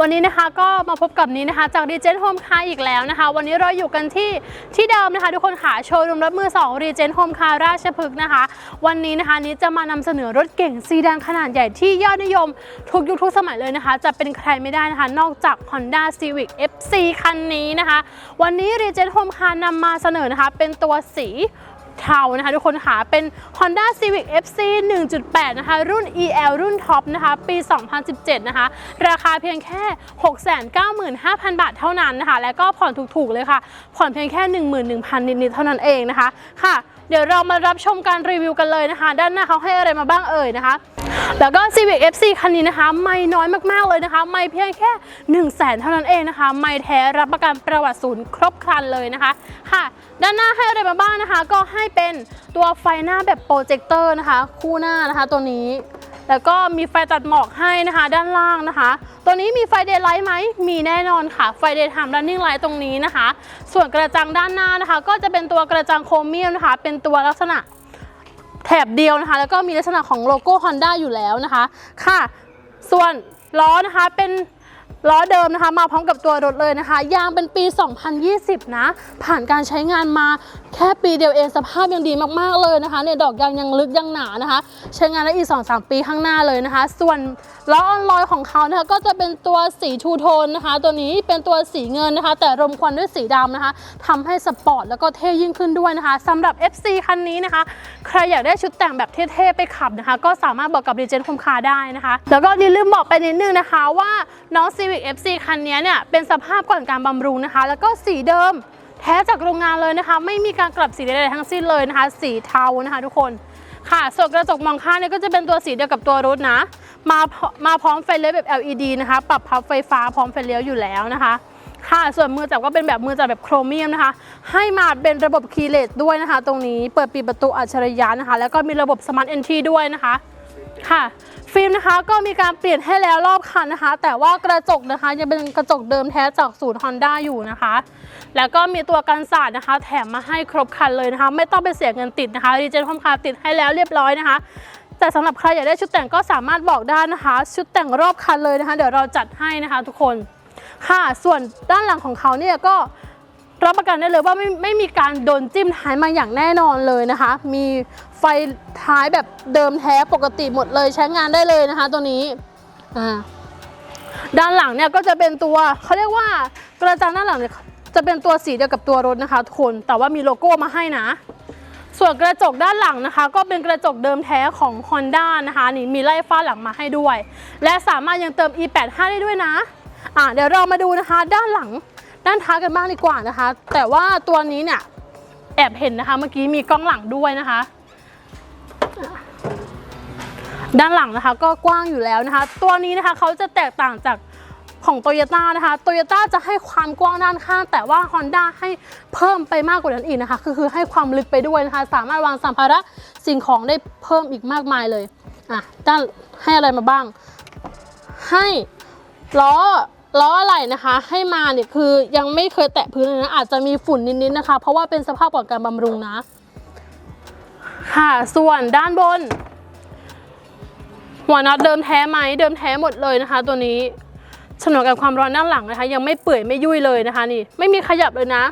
วันนี้นะคะก็มาพบกับนี้นะคะจาก Regent Home Car อีกแล้วนะคะ วันนี้เราอยู่กันที่ที่เดิมนะคะ ทุกคนค่ะโชว์รูมรถมือ2 Regent Home Car ราชพฤกษ์นะคะ วันนี้นะคะนี้จะมานำเสนอรถเก่งซีดานขนาดใหญ่ที่ยอดนิยมทุกยุคทุกสมัยเลยนะคะ จะเป็นใครไม่ได้นะคะ นอกจาก Honda Civic FC คันนี้นะคะ วันนี้ Regent Home Car นำมาเสนอนะคะ เป็นตัวสี เทานะคะทุกคนค่ะเป็น Honda Civic FC 1.8 นะคะ รุ่น EL รุ่นท็อปนะคะ ปี 2017 นะคะ ราคาเพียงแค่ 695,000 บาทเท่านั้นนะคะ แล้วก็ผ่อนถูกๆเลยค่ะ ผ่อนเพียงแค่ 11,000 นิดๆเท่านั้นเองนะคะค่ะ เดี๋ยวเรามารับชมการรีวิวกันเลยนะคะ ด้านหน้าเขาให้อะไรมาบ้างเอ่ยนะคะ แล้วก็ Civic FC คันนี้นะคะ ไม่น้อยมากๆเลยนะคะ ไม่เพียงแค่1 0 0 0 0แสนเท่านั้นเองนะคะ ไม่แท้รับประกันประวัติศูนย์ครบครันเลยนะคะ ค่ะ ด้านหน้าให้อะไรมาบ้างนะคะ ก็ให้เป็นตัวไฟหน้าแบบโปรเจคเตอร์นะคะ คู่หน้านะคะตัวนี้ แล้วก็มีไฟตัดหมอกให้นะคะ ด้านล่างนะคะ ตัวนี้มีไฟเดย์ไลท์ไหมมีแน่นอนค่ะ ไฟเดย์ไทม์ running light ตรงนี้นะคะ ส่วนกระจังด้านหน้านะคะ ก็จะเป็นตัวกระจังโครเมียมนะคะ เป็นตัวลักษณะแถบเดียวนะคะ แล้วก็มีลักษณะของโลโก้ Honda อยู่แล้วนะคะ ค่ะ ส่วนล้อนะคะเป็น ล้อเดิมนะคะมาพร้อมกับตัวรถเลยนะคะ ยางเป็นปี 2020 นะ ผ่านการใช้งานมาแค่ปีเดียวเองสภาพยังดีมากๆเลยนะคะเนี่ยดอกยางยังลึกยังหนานะคะ ใช้งานได้อีก 2-3 ปีข้างหน้าเลยนะคะ ส่วนล้อออนลอยของเขานะคะก็จะเป็นตัวสีทูโทนนะคะ ตัวนี้เป็นตัวสีเงินนะคะ แต่รมควันด้วยสีดำนะคะทำให้สปอร์ตแล้วก็เท่ยิ่งขึ้นด้วยนะคะสำหรับ FC คันนี้นะคะ ใครอยากได้ชุดแต่งแบบเท่ๆไปขับนะคะ ก็สามารถบอกกับ Regent Home Car ได้นะคะ แล้วก็อย่ลืมบอกไปนิดนึงนะคะว่าน้องซี Civic FC คันนี้เนี่ยเป็นสภาพก่อนการบำรุงนะคะ แล้วก็สีเดิมแท้จากโรงงานเลยนะคะ ไม่มีการกลับสีใดๆทั้งสิ้นเลยนะคะ สีเทานะคะทุกคนค่ะส่วนกระจกมองข้างเนี่ยก็จะเป็นตัวสีเดียวกับตัวรถนะ มามาพร้อมไฟเลี้ยวแบบ LED นะคะ ปรับพับไฟฟ้าพร้อมไฟเลี้ยวอยู่แล้วนะคะ ค่ะส่วนมือจับก็เป็นแบบมือจับแบบโครเมียมนะคะ ให้มาเป็นระบบคีย์เลสด้วยนะคะ ตรงนี้เปิดปิดประตูอัจฉริยะนะคะ แล้วก็มีระบบสมาร์ทเอนทรีด้วยนะคะ ค่ะ ฟิล์มนะคะก็มีการเปลี่ยนให้แล้วรอบคันนะคะ แต่ว่ากระจกนะคะยังเป็นกระจกเดิมแท้จากศูนย์ Honda อยู่นะคะ แล้วก็มีตัวกันสาดนะคะ แถมมาให้ครบคันเลยนะคะ ไม่ต้องไปเสียเงินติดนะคะรีเจนคอมคาติดให้แล้วเรียบร้อยนะคะ แต่สำหรับใครอยากได้ชุดแต่งก็สามารถบอกได้นะคะ ชุดแต่งรอบคันเลยนะคะ เดี๋ยวเราจัดให้นะคะ ทุกคนค่ะส่วนด้านหลังของเขาเนี่ยก็ รับประกันได้เลยว่าไม่ไม่มีการโดนจิ้มท้ายมาอย่างแน่นอนเลยนะคะ มีไฟท้ายแบบเดิมแท้ปกติหมดเลยใช้งานได้เลยนะคะ ตัวนี้อ่าด้านหลังเนี่ยก็จะเป็นตัวเขาเรียกว่ากระจังด้านหลังเนี่ยจะเป็นตัวสีเดียวกับตัวรถนะคะทุกคนแต่ว่ามีโลโก้มาให้นะ ส่วนกระจกด้านหลังนะคะ ก็เป็นกระจกเดิมแท้ของ Honda นะคะนี่มีไล่ฟ้าหลังมาให้ด้วย และสามารถยังเติม e85 ได้ด้วยนะอะเดี๋ยวเรามาดูนะคะ ด้านหลัง ด้านท้ายกันบ้างดีกว่านะคะ แต่ว่าตัวนี้เนี่ยแอบเห็นนะคะ เมื่อกี้มีกล้องหลังด้วยนะคะ ด้านหลังนะคะก็กว้างอยู่แล้วนะคะ ตัวนี้นะคะเขาจะแตกต่างจากของโตโยต้านะคะโตโยต้าจะให้ความกว้างด้านข้าง แต่ว่า Honda ให้เพิ่มไปมากกว่านั้นอีกนะคะ คือคือให้ความลึกไปด้วยนะคะ สามารถวางสัมภาระสิ่งของได้เพิ่มอีกมากมายเลย อะ ด้านให้อะไรมาบ้าง ให้ล้อ ล้ออะไรนะคะ ให้มาเนี่ยคือยังไม่เคยแตะพื้นเลยนะอาจจะมีฝุ่นนิดๆนะคะ เพราะว่าเป็นสภาพก่อนการบำรุงนะ ค่ะ ส่วนด้านบน หัวน็อตเดิมแท้ไหมเดิมแท้หมดเลยนะคะ ตัวนี้ฉนวนกับความร้อนด้านหลังนะคะ ยังไม่เปื่อยไม่ยุ่ยเลยนะคะ นี่ไม่มีขยับเลยนะ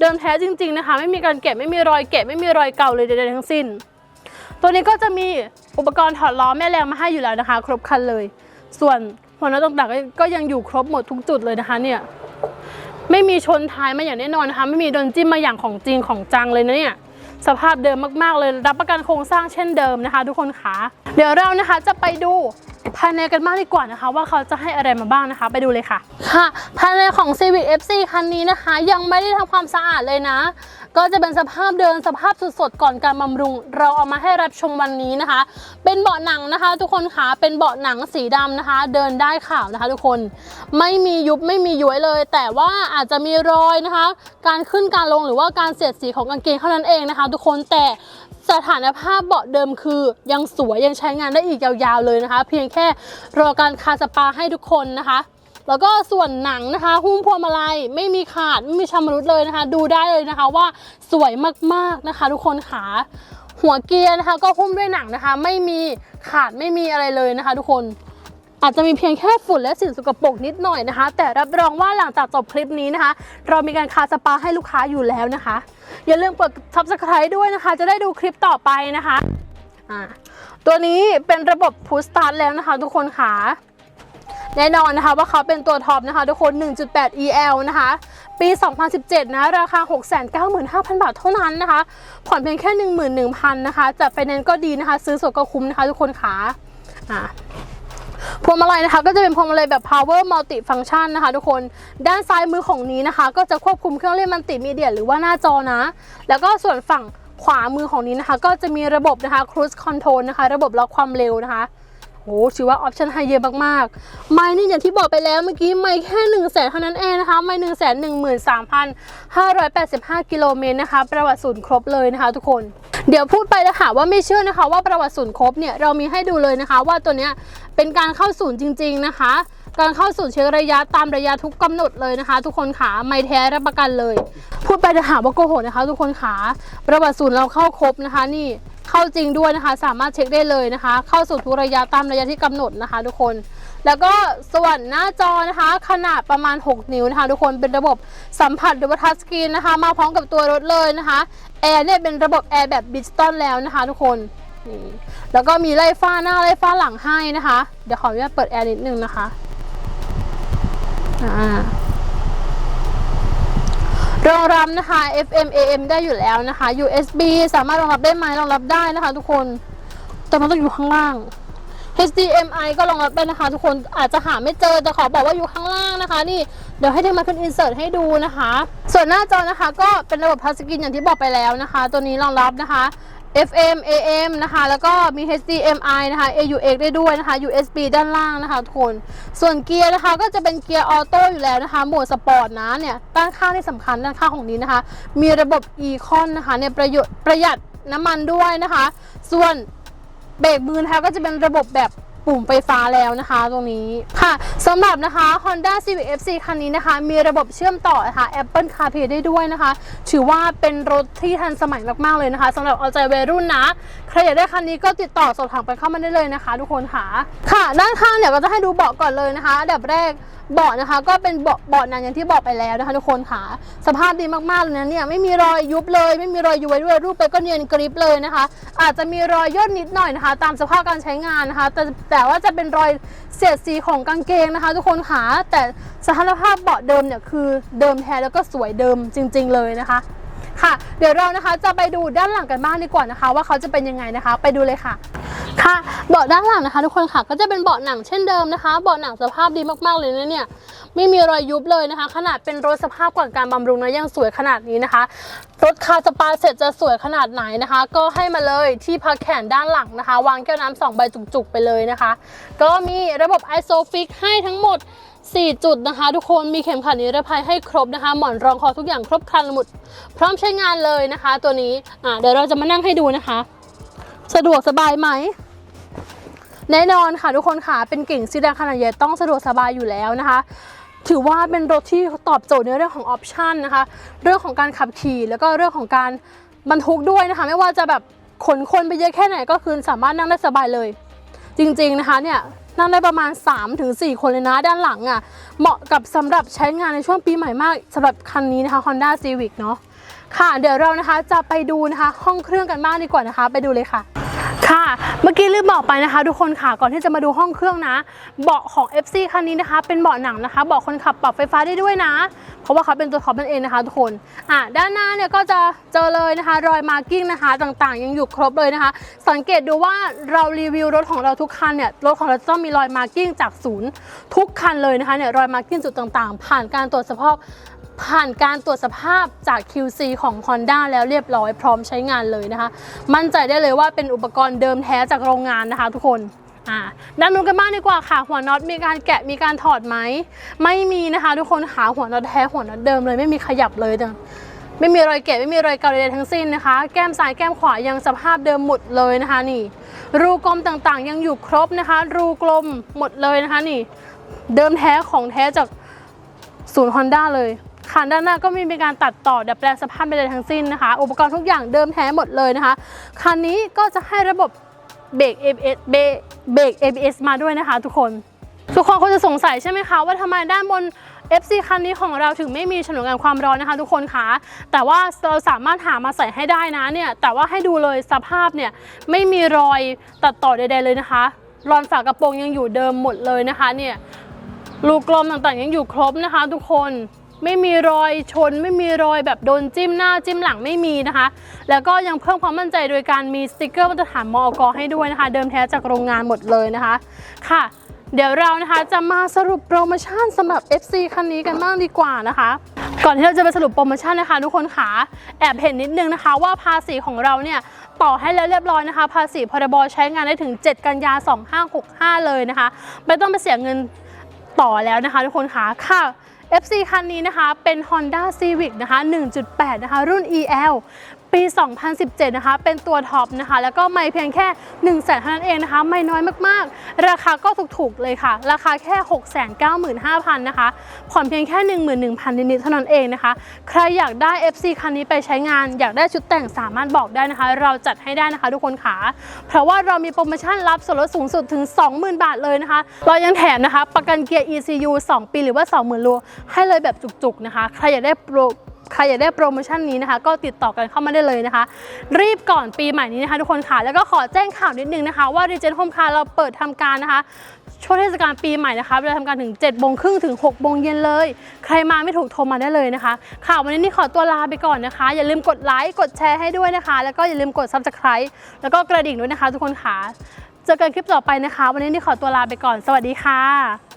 เดิมแท้จริง ๆนะคะ ไม่มีการแกะไม่มีรอยแกะไม่มีรอยเก่าเลยใดๆทั้งสิ้น ตัวนี้ก็จะมีอุปกรณ์ถอดล้อแม่แรงมาให้อยู่แล้วนะคะ ครบคันเลย ส่วน หัวน็อตต่างๆก็ก็ยังอยู่ครบหมดทุกจุดเลยนะคะเนี่ยไม่มีชนท้ายมาอย่างแน่นอนนะคะไม่มีโดนจิ้มมาอย่างของจริงของจังเลยนะเนี่ยสภาพเดิมมากๆเลยรับประกันโครงสร้างเช่นเดิมนะคะ ทุกคนคะเดี๋ยวเรานะคะจะไปดูภายในกันบ้างดีกว่านะคะ ว่าเขาจะให้อะไรมาบ้างนะคะ ไปดูเลยค่ะ ค่ะ ภายในของ Civic FC คันนี้นะคะ ยังไม่ได้ทำความสะอาดเลยนะ ก็จะเป็นสภาพเดิมสภาพสดๆก่อนการบำรุง เราเอามาให้รับชมวันนี้นะคะ เป็นเบาะหนังนะคะ ทุกคนคะเป็นเบาะหนังสีดำนะคะ เดินได้ข่าวนะคะ ทุกคนไม่มียุบไม่มีย้วยเลย แต่ว่าอาจจะมีรอยนะคะ การขึ้นการลงหรือว่าการเสียดสีของกางเกงเท่านั้นเองนะคะ ทุกคนแต่สถานภาพเบาะเดิมคือยังสวยยังใช้งานได้อีกยาวๆเลยนะคะ เพียงแค่รอการคาสปาให้ทุกคนนะคะ แล้วก็ส่วนหนังนะคะ หุ้มพวงมาลัยไม่มีขาดไม่มีชำรุดเลยนะคะ ดูได้เลยนะคะว่าสวยมากๆนะคะ ทุกคนขาหัวเกียร์นะคะ ก็หุ้มด้วยหนังนะคะ ไม่มีขาดไม่มีอะไรเลยนะคะ ทุกคนอาจจะมีเพียงแค่ฝุ่นและสิ่งสกปรกนิดหน่อยนะคะ แต่รับรองว่าหลังจากจบคลิปนี้นะคะ เรามีการคาสปาให้ลูกค้าอยู่แล้วนะคะ อย่าลืมกด subscribe ด้วยนะคะ จะได้ดูคลิปต่อไปนะคะ ตัวนี้เป็นระบบ push start แล้วนะคะ ทุกคนค่ะ แน่นอนนะคะว่าเขาเป็นตัวท็อปนะคะทุกคน 1.8 EL นะคะ ปี 2017 นะ ราคา 695,000 บาทเท่านั้นนะคะ ผ่อนเพียงแค่ 11,000 นะคะจัดไฟแนนซ์ก็ดีนะคะ ซื้อสดก็คุ้มนะคะ ทุกคนค่ะอ่าพวงมาลัยนะคะก็จะเป็นพวงมาลัยแบบ power multi function นะคะ ทุกคนด้านซ้ายมือของนี้นะคะ ก็จะควบคุมเครื่องเล่นมัลติมีเดียหรือว่าหน้าจอนะ แล้วก็ส่วนฝั่งขวามือของนี้นะคะ ก็จะมีระบบนะคะ cruise control นะคะ ระบบล็อกความเร็วนะคะ โอ้ถือว่าออปชันไฮเยอะมากๆ ไม่นี่อย่างที่บอกไปแล้วเมื่อกี้ไม่แค่1นึ่งแสนเท่านั้นเองนะคะ ไม่หนึ่งแสนหนึ่งหมื่นสามพันห้าร้อยแปดสิบห้ากิโลเมตรนะคะ ประวัติศูนย์ครบเลยนะคะทุกคน เดี๋ยวพูดไปแล้วหาว่าไม่เชื่อนะคะว่าประวัติศูนย์ครบเนี่ยเรามีให้ดูเลยนะคะ ว่าตัวเนี้ยเป็นการเข้าศูนย์จริง ๆนะคะ การเข้าศูนย์เช็คระยะตามระยะทุกกำหนดเลยนะคะ ทุกคนขาไม่แท้รับประกันเลย พูดไปจะหาว่าโกหกนะคะ ทุกคนขาประวัติศูนย์เราเข้าครบนะคะนี่ เข้าจริงด้วยนะคะ สามารถเช็คได้เลยนะคะ เข้าสู่ทุกระยะตามระยะที่กำหนดนะคะ ทุกคน แล้วก็ส่วนหน้าจอนะคะ ขนาดประมาณ 6 นิ้วนะคะ ทุกคนเป็นระบบสัมผัสหรือว่าทัชสกรีนนะคะ มาพร้อมกับตัวรถเลยนะคะแอร์เนี่ยเป็นระบบแอร์แบบดิจิตอลแล้วนะคะ ทุกคนนี่แล้วก็มีไล่ฟ้าหน้าไล่ฟ้าหลังให้นะคะ เดี๋ยวขออนุญาตเปิดแอร์นิดนึงนะคะอ่า รองรับนะคะ FM AM ได้อยู่แล้วนะคะ USB สามารถรองรับได้ไหมรองรับได้นะคะ ทุกคนแต่มันต้องอยู่ข้างล่าง HDMI ก็รองรับได้นะคะ ทุกคนอาจจะหาไม่เจอแต่ขอบอกว่าอยู่ข้างล่างนะคะ นี่เดี๋ยวให้เทมาขึ้นอินเสิร์ตให้ดูนะคะ ส่วนหน้าจอนะคะ ก็เป็นระบบทัชสกรีนอย่างที่บอกไปแล้วนะคะ ตัวนี้รองรับนะคะ FM AM นะคะ แล้วก็มี HDMI นะคะ AUX ได้ด้วยนะคะ USB ด้านล่างนะคะทุกคน ส่วนเกียร์นะคะก็จะเป็นเกียร์ออโต้อยู่แล้วนะคะ โหมดสปอร์ตนะเนี่ยด้านข้างที่สำคัญด้านข้างของนี้นะคะ มีระบบ e-con นะคะเนี่ยประโยชน์ประหยัดน้ำมันด้วยนะคะ ส่วนเบรกมือนะคะก็จะเป็นระบบแบบ ปุ่มไฟฟ้าแล้วนะคะตรงนี้ค่ะสำหรับนะคะ Honda Civic FC คันนี้นะคะ มีระบบเชื่อมต่อนะคะ Apple CarPlay ได้ด้วยนะคะ ถือว่าเป็นรถที่ทันสมัยมาก ๆ เลยนะคะสำหรับเอาใจวัยรุ่นนะ ใครอยากได้คันนี้ก็ติดต่อสอบถามไปเข้ามาได้เลยนะคะ ทุกคนค่ะ ค่ะ ด้านข้างเนี่ยก็จะให้ดูเบาะก่อนเลยนะคะอันดับแรกเบาะนะคะ ก็เป็นเบาะเบาะหนังอย่างที่บอกไปแล้วนะคะทุกคนค่ะสภาพดีมากๆเลยนะเนี่ยไม่มีรอยยุบเลย ไม่มีรอยยุบไว้ด้วยรูปไปก็เนียนกริบเลยนะคะ อาจจะมีรอยย่นนิดหน่อยนะคะ ตามสภาพการใช้งานนะคะ แต่แต่ว่าจะเป็นรอยเสียดสีของกางเกงนะคะ ทุกคนค่ะแต่สภาพเบาะเดิมเนี่ยคือเดิมแท้แล้วก็สวยเดิมจริง ๆ เลยนะคะ ค่ะ เดี๋ยวเรานะคะจะไปดูด้านหลังกันบ้างดีกว่านะคะ ว่าเขาจะเป็นยังไงนะคะ ไปดูเลยค่ะ ค่ะเบาะด้านหลังนะคะ ทุกคนค่ะ ก็จะเป็นเบาะหนังเช่นเดิมนะคะเบาะหนังสภาพดีมากๆเลยนะเนี่ยไม่มีรอยยุบเลยนะคะ ขนาดเป็นรถสภาพก่อนการบำรุงนะยังสวยขนาดนี้นะคะ รถคาสปาเสร็จจะสวยขนาดไหนนะคะ ก็ให้มาเลยที่พักแขนด้านหลังนะคะ วางแก้วน้ำสองใบจุกๆไปเลยนะคะ ก็มีระบบ ISOFIX ให้ทั้งหมด 4 จุดนะคะ ทุกคนมีเข็มขัดนิรภัยให้ครบนะคะ หมอนรองคอทุกอย่างครบครันหมดพร้อมใช้งานเลยนะคะ ตัวนี้อ่าเดี๋ยวเราจะมานั่งให้ดูนะคะ สะดวกสบายไหมแน่นอนค่ะทุกคนค่ะเป็นเก่งซีดานขนาดใหญ่ต้องสะดวกสบายอยู่แล้วนะคะ ถือว่าเป็นรถที่ตอบโจทย์ในเรื่องของออปชันนะคะ เรื่องของการขับขี่แล้วก็เรื่องของการบรรทุกด้วยนะคะ ไม่ว่าจะแบบขนคนไปเยอะแค่ไหนก็คือสามารถนั่งได้สบายเลย จริง ๆนะคะเนี่ย นั่งได้ประมาณ 3-4 คนเลยนะ ด้านหลังอะ่ะ เหมาะกับสำหรับใช้งานในช่วงปีใหม่มากสำหรับคันนี้นะคะ Honda Civic เนาะค่ะ เดี๋ยวเรานะคะจะไปดูนะคะห้องเครื่องกันบ้างดีกว่านะคะ ไปดูเลยค่ะ ค่ะเมื่อกี้ลืมบอกไปนะคะ ทุกคนค่ะก่อนที่จะมาดูห้องเครื่องนะ เบาะของ FC คันนี้นะคะ เป็นเบาะหนังนะคะเบาะคนขับปรับไฟฟ้าได้ด้วยนะ เพราะว่าเขาเป็นตัวท็อปนั่นเองนะคะ ทุกคนอะด้านหน้าเนี่ยก็จะเจอเลยนะคะ รอยมาร์กิ้งนะคะ ต่างๆ ยังอยู่ครบเลยนะคะ สังเกตดูว่าเรารีวิวรถของเราทุกคันเนี่ยรถของเราจะต้องมีรอยมาร์กิ้งจากศูนย์ทุกคันเลยนะคะเนี่ยรอยมาร์กิ้งจุดต่างๆ ผ่านการตรวจสภาพ ผ่านการตรวจสภาพจาก QC ของ Honda แล้วเรียบร้อยพร้อมใช้งานเลยนะคะ มั่นใจได้เลยว่าเป็นอุปกรณ์เดิมแท้จากโรงงานนะคะทุกคนด้านนู้นกันบ้างดีกว่าค่ะ หัวน็อตมีการแกะมีการถอดไหม ไม่มีนะคะ ทุกคนหาหัวน็อตแท้หัวน็อตเดิมเลยไม่มีขยับเลยจ้ะไม่มีรอยแกะไม่มีรอยเกาใดๆทั้งสิ้นนะคะ แก้มซ้ายแก้มขวายังสภาพเดิมหมดเลยนะคะนี่ รูกลมต่างๆ ยังอยู่ครบนะคะ รูกลมหมดเลยนะคะนี่ เดิมแท้ของแท้จากศูนย์ Honda เลย คันด้านหน้าก็ไม่มีการตัดต่อดัดแปลงสภาพใดๆทั้งสิ้นนะคะ อุปกรณ์ทุกอย่างเดิมแท้หมดเลยนะคะ คันนี้ก็จะให้ระบบเบรก ABS เบรก ABS มาด้วยนะคะ ทุกคน ทุกคนคงจะสงสัยใช่ไหมคะว่าทำไมด้านบน FC คันนี้ของเราถึงไม่มีฉนวนกันความร้อนนะคะ ทุกคนคะแต่ว่าเราสามารถหามาใส่ให้ได้นะเนี่ยแต่ว่าให้ดูเลยสภาพเนี่ยไม่มีรอยตัดต่อใดๆเลยนะคะรอนฝากระโปรงยังอยู่เดิมหมดเลยนะคะเนี่ยรูกลมต่างๆยังอยู่ครบนะคะ ทุกคน ไม่มีรอยชน ไม่มีรอยแบบโดนจิ้มหน้าจิ้มหลังไม่มีนะคะ แล้วก็ยังเพิ่มความมั่นใจโดยการมีสติกเกอร์มาตรฐานมอกให้ด้วยนะคะ เดิมแท้จากโรงงานหมดเลยนะคะค่ะ เดี๋ยวเรานะคะจะมาสรุปโปรโมชั่นสำหรับ FC คันนี้กันบ้างดีกว่านะคะก่อนที่เราจะไปสรุปโปรโมชั่นนะคะทุกคนขาแอบเห็นนิดนึงนะคะว่าภาษีของเราเนี่ยต่อให้แล้วเรียบร้อยนะคะ ภาษีพรบใช้งานได้ถึง 7 กันยา 2565 เลยนะคะ ไม่ต้องไปเสียเงินต่อแล้วนะคะ ทุกคนขาค่ะ FC คันนี้นะคะเป็น Honda Civic นะคะ 1.8 นะคะ รุ่น EL ปี 2017 นะคะ เป็นตัวท็อปนะคะ แล้วก็ไม่เพียงแค่ 1 0 0 0 0แสนเท่านั้นเองนะคะ ไม่น้อยมากๆ ราคาก็ถูกๆเลยค่ะ ราคาแค่ 695,000 นะคะ ผ่อนเพียงแค่ 11,000 นิดๆเท่านั้นเองนะคะ ใครอยากได้ FC คันนี้ไปใช้งาน อยากได้ชุดแต่งสามารถบอกได้นะคะ เราจัดให้ได้นะคะทุกคนค่ะ เพราะว่าเรามีโปรโมชั่นรับส่วนลดสูงสุดถึง 20,000 บาทเลยนะคะ เรายังแถมนะคะ ประกันเกียร์ ECU 2 ปีหรือว่า 20,000โลให้เลยแบบจุกๆนะคะ ใครอยากได้โปร ใครอยากได้โปรโมชั่นนี้นะคะ ก็ติดต่อกันเข้ามาได้เลยนะคะ รีบก่อนปีใหม่นี้นะคะ ทุกคนค่ะ แล้วก็ขอแจ้งข่าวนิดนึงนะคะ ว่า r e g e n Home Car เราเปิดทำการนะคะช่วงเทศกาลปีใหม่นะคะเวลาทำการถึง7โมงครึ่งถึง6โมงเย็นเลย ใครมาไม่ถูกโทรมาได้เลยนะคะค่ะวันนี้นี่ขอตัวลาไปก่อนนะคะ อย่าลืมกดไลค์กดแชร์ให้ด้วยนะคะ แล้วก็อย่าลืมกด Subscribe แล้วก็กระดิ่งด้วยนะคะ ทุกคนค่ะ เจอกันคลิปต่อไปนะคะ วันนี้นี่ขอตัวลาไปก่อน สวัสดีค่ะ